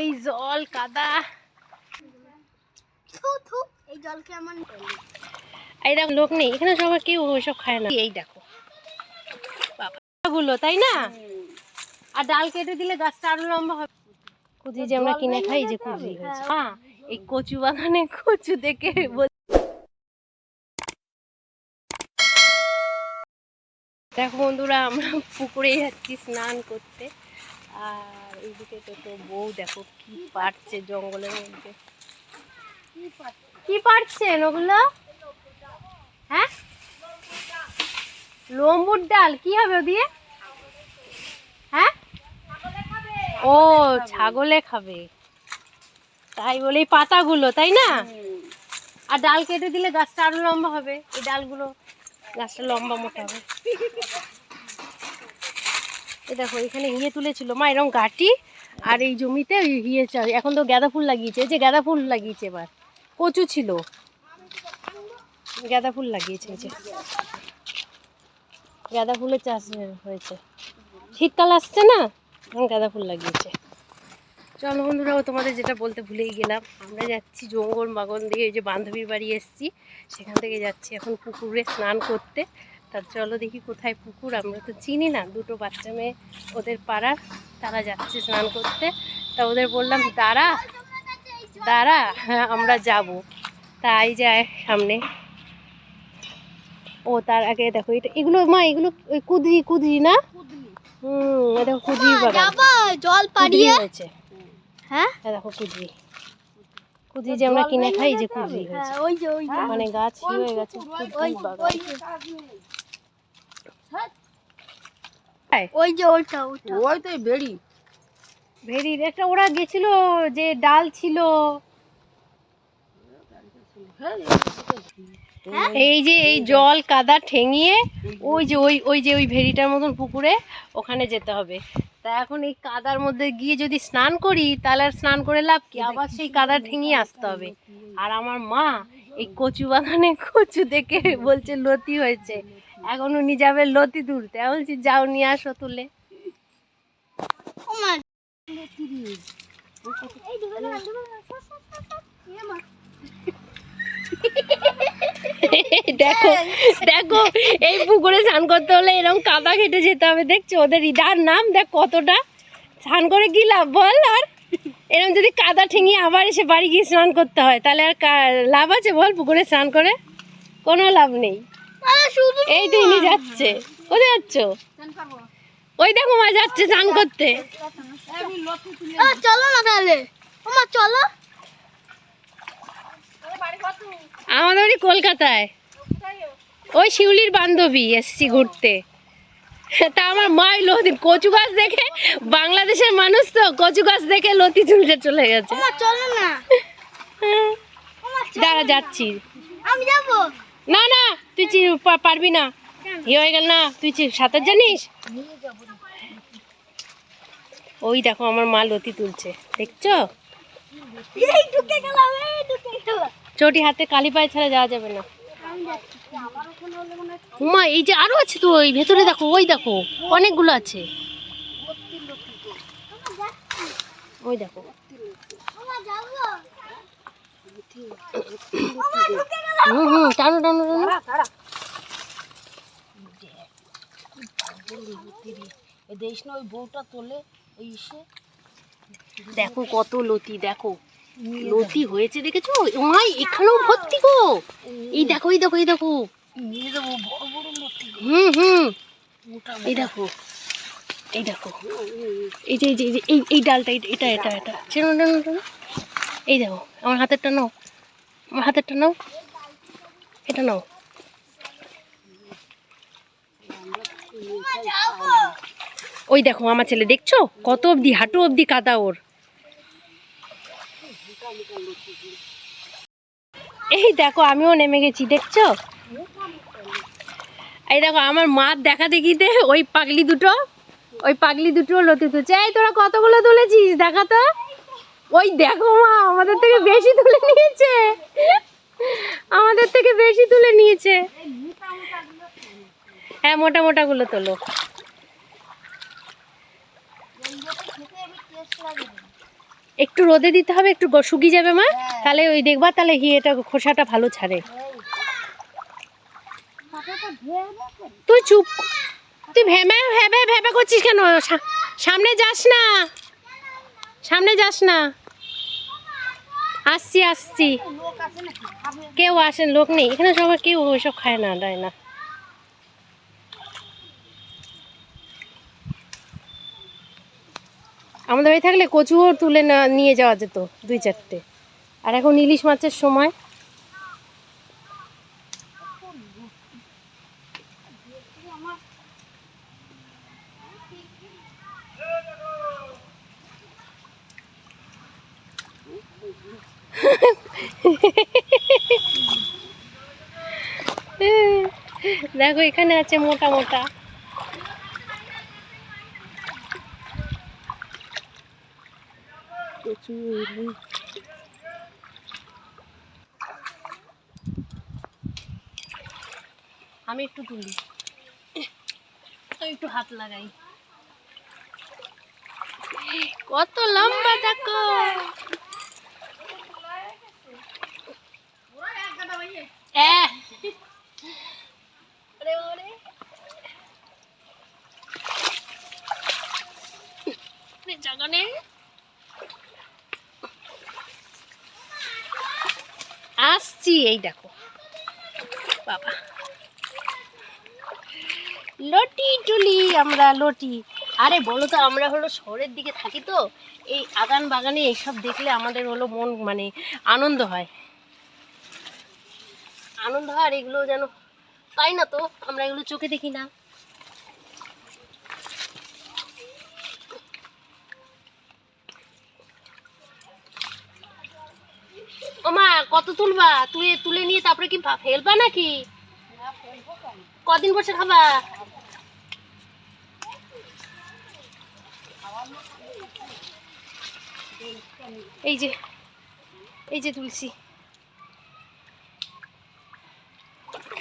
এই জল কাদা। এই জলকে আমার এই দেখো লোক নেই এখানে সবাই কেউ ওইসব খায় না। এই দেখো। গুলো তাই না? আর ডাল কেটে দিলে গাছটা আরও লম্বা হবে। কুজি যে আমরা কিনে খাই যে কুজি হয়েছে। হ্যাঁ। এই কচু বাগানে কচু দেখে দেখো বন্ধুরা আমরা পুকুরে যাচ্ছি স্নান করতে। আর এইদিকে তো তো বউ, দেখো কি পারছে জঙ্গলের মধ্যে। কি পারছেন ওগুলো হ্যাঁ? লম্বুর ডাল, কি হবে ও দিয়ে হ্যাঁ? ও, ছাগলে খাবে। তাই বলে এই পাতাগুলো, তাই না? আর ডাল কেটে দিলে গাছটা আরও লম্বা হবে। এই ডালগুলো গাছটা লম্বা মোটা হবে। দেখো, এখানে ইয়ে তুলেছিল, মা এরকম গাটি আর এই জমিতে ইয়ে এখন তো গাঁদা ফুল লাগিয়েছে যে গাঁদা ফুল লাগিয়েছে এবার, কচু ছিল। গাঁদা ফুল লাগিয়েছে যে। গাঁদা ফুলের চাষ হয়েছে। শীতকাল আসছে না? এখন গাঁদা ফুল লাগিয়েছে। চলো বন্ধুরাও তোমাদের যেটা বলতে ভুলেই গেলাম, আমরা যাচ্ছি জঙ্গল বাগন দিয়ে ওই যে বান্ধবীর বাড়ি এসেছি, সেখান থেকে যাচ্ছি এখন পুকুরে স্নান করতে। তা চলো দেখি কোথায় পুকুর আমরা তো চিনি না। দুটো বাচ্চা মেয়ে ওদের পাড়ার তারা যাচ্ছে স্নান করতে। তা ওদের বললাম দাঁড়া দাঁড়া হ্যাঁ আমরা যাব। তাই যায় সামনে। ও তার আগে দেখো এটা এগুলো মা এগুলো ওই কুদরি কুদরি না? হুম এটা দেখো কুদরি বাগান। জল পাড়িয়ে। হয়েছে। হ্যাঁ? এটা দেখো কুদরি। কুদরি যে আমরা কিনে খাই যে কুদরি হয়েছে। ওই যে ওই মানে গাছ হয়ে গেছে কুদরি বাগান। হ্যাঁ, ওই যে ওইটা ওইটা। ওই তো বেড়ি ভেরির একটা ওরা গেছিল যে ডাল ছিল। এই যে এই জল কাদা ঠেঙিয়ে ওই যে ওই ওই যে ওই ভেরিটার মতন পুকুরে ওখানে যেতে হবে। তা এখন এই কাদার মধ্যে গিয়ে যদি স্নান করি তাহলে আর স্নান করে লাভ কি? আবার সেই কাদা ঠেঙিয়ে আসতে হবে। আর আমার মা এই কচু বাগানে কচু দেখে বলছে লতি হয়েছে। এখন উনি যাবে লতি তুলতে আমি বলছি যাও নিয়ে আসো তুলে। দেখো দেখো এই পুকুরে স্নান করতে হলে এরকম কাদা কেটে যেতে হবে দেখছ? ওদের ইদার নাম দেখ কতটা। স্নান করে কি লাভ বল আর? এরকম যদি কাদা ঠেঙিয়ে আবার এসে বাড়ি গিয়ে স্নান করতে হয় তাহলে আর লাভ আছে বল পুকুরে স্নান করে? কোনো লাভ নেই। এই তো ইনি যাচ্ছে। কোথায় যাচ্ছ? ওই দেখো মা যাচ্ছে স্নান করতে। চলো না তাহলে। চলো। আমাদের বাড়ি কলকাতায়। ওই শিউলির বান্ধবী এসছি ঘুরতে। তা আমার মা লতি কচু গাছ দেখে বাংলাদেশের মানুষ তো কচু গাছ দেখে লতি তুলতে চলে গেছে। চলো না। দাঁড়া যাচ্ছি। আমি যাব? না না। তুই চি- পারবি না। ই হয়ে গেল না। তুই চি- সাঁতার জানিস? ওই দেখো আমার মা লতি তুলছে। দেখছ? চটি হাতে কালি পায়ে ছাড়া যাওয়া যাবে না। উমা এই যে আরও আছে তো ওই ভেতরে দেখো ওই দেখো অনেকগুলো আছে। ওই দেখো ওমা যাব ওমা ঢুকে গেলাম হুম হুম টানো টানো টানো ওই বউটা তোলে ওই দেখো কত লতি, দেখো। লতি হয়েছে, দেখেছ? ওমাই, এখানেও ভর্তি গো। এই দেখো এই দেখো এই দেখো। হুম হুম। এই দেখো এই দেখো। এই যে এই যে, এই এই ডালটা, এটা এটা এটা ছেড়ে টানো টানো এই দেখো, আমার হাতের নাও। আমার নাও। এটা নাও। ওই দেখো, আমার ছেলে, দেখছ? কত অবধি, হাঁটু অবধি কাদা ওর। এই দেখো, আমিও নেমে গেছি, দেখছ? এই দেখো, আমার মার দেখা দেখিতে ওই পাগলি দুটো, ওই পাগলি দুটো লতি তুলছে। এই, তোরা কতগুলো তুলেছিস? দেখা তো। ওই দেখো মা আমাদের থেকে বেশি তুলে নিয়েছে। আমাদের থেকে বেশি তুলে নিয়েছে। হ্যাঁ মোটা মোটা গুলো তোলো। একটু রোদে দিতে হবে একটু শুকিয়ে যাবে মা। তাহলে ওই দেখবা তাহলে হি এটা খোসাটা ভালো ছাড়ে। তুই চুপ তুই ভেবে ভেবে ভেবে করছিস কেন? সামনে যাস না। সামনে যাস না। আসছি আসছি। কেউ আসেন, লোক নেই। এখানে সবাই কেউ ওইসব খায় না, দেয় না। আমাদের বাড়ি থাকলে কচুও তুলে না, নিয়ে যাওয়া যেত, দুই চারটে। আর এখন ইলিশ মাছের সময়। দেখো এখানে আছে মোটা মোটা। আমি একটু তুলি। একটু হাত লাগাই। কত লম্বা দেখো। আসছি, এই দেখো। বাবা। লটি টুলি, আমরা লটি। আরে বলো তো, আমরা হলো শহরের দিকে থাকি তো, এই আগান বাগানে এইসব দেখলে আমাদের হলো মন মানে আনন্দ হয়। আনন্দ হয় আর এগুলো যেন পাই না তো, আমরা এগুলো চোখে দেখি না। ওমা কত তুলবা? তুলে তুলে নিয়ে তারপরে কি ফেলবা নাকি? কদিন বসে খাবা? এই যে এই যে তুলসী।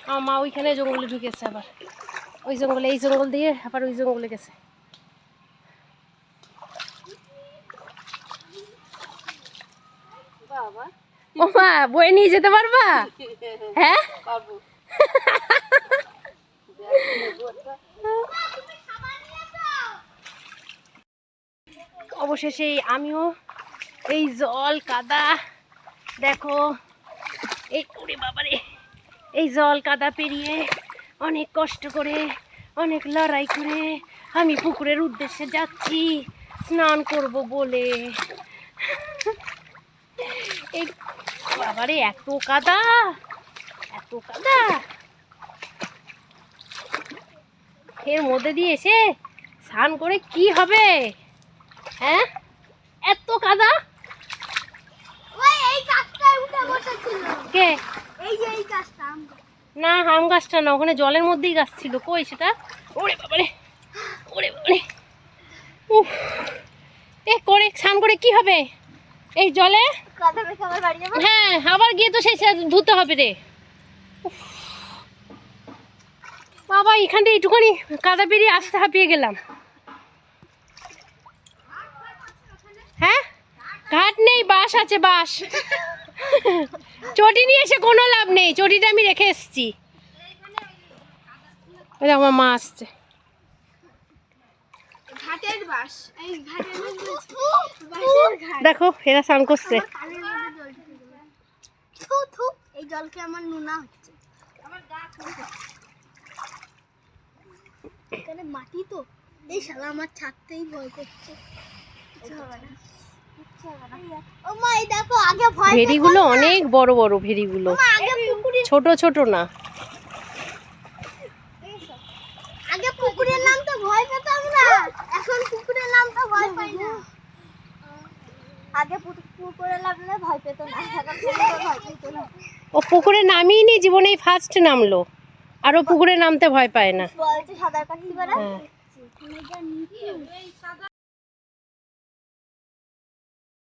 আমার মা ওইখানে জঙ্গলে ঢুকেছে আবার। ওই জঙ্গলে এই জঙ্গল দিয়ে আবার ওই জঙ্গলে গেছে। বাবা। বয়ে নিয়ে যেতে পারবা? হ্যাঁ? অবশেষে আমিও এই জল কাদা দেখো। এই ওরে বাবারে। এই জল কাদা পেরিয়ে অনেক কষ্ট করে, অনেক লড়াই করে আমি পুকুরের উদ্দেশ্যে যাচ্ছি, স্নান করব বলে। এই এত কাদা এত কাদা। এর মধ্যে দিয়ে এসে স্নান করে কি হবে? হ্যাঁ এত কাদা ওই এই গাছটায় উঠে বসেছিল কে এই যে এই গাছটা আম গাছ। না আম গাছটা না ওখানে জলের মধ্যেই গাছ ছিল। কই সেটা? ওরে বাবারে ওরে বাবারে। উফ এ করে স্নান করে কি হবে? এই জলে? হ্যাঁ আবার গিয়ে তো সেই ধুতে হবে রে। বাবা এখান থেকে একটুখানি কাদা পেরিয়ে আসতে হাঁপিয়ে গেলাম। হ্যাঁ? ঘাট নেই বাস আছে বাস চটি নিয়ে এসে কোনো লাভ নেই চটিটা আমি রেখে এসেছি। আমার মা আসছে। দেখো এরা স্নান করছে। আমার এই জলকে নোনা হচ্ছে। এখানে মাটি তো। এই শালা আমার ছাড়তেই ভয় করছে। ভেরিগুলো অনেক বড় বড় আগে ছোট ছোট না। আগে পুকুরের নামটা ভয় পেতাম না। এখন পুকুরের নামটা ভয় পাই না। আগে পু- পুকুরে নামলে ভয় পেত না। এখন পুকুরে ভয় পেত না। ও পুকুরে নামিয়ে নি জীবনে ফার্স্ট নামলো। আর ও পুকুরে নামতে ভয় পায় না। বলছে সাঁতার কাটতে পারে। তুমি যা নিচু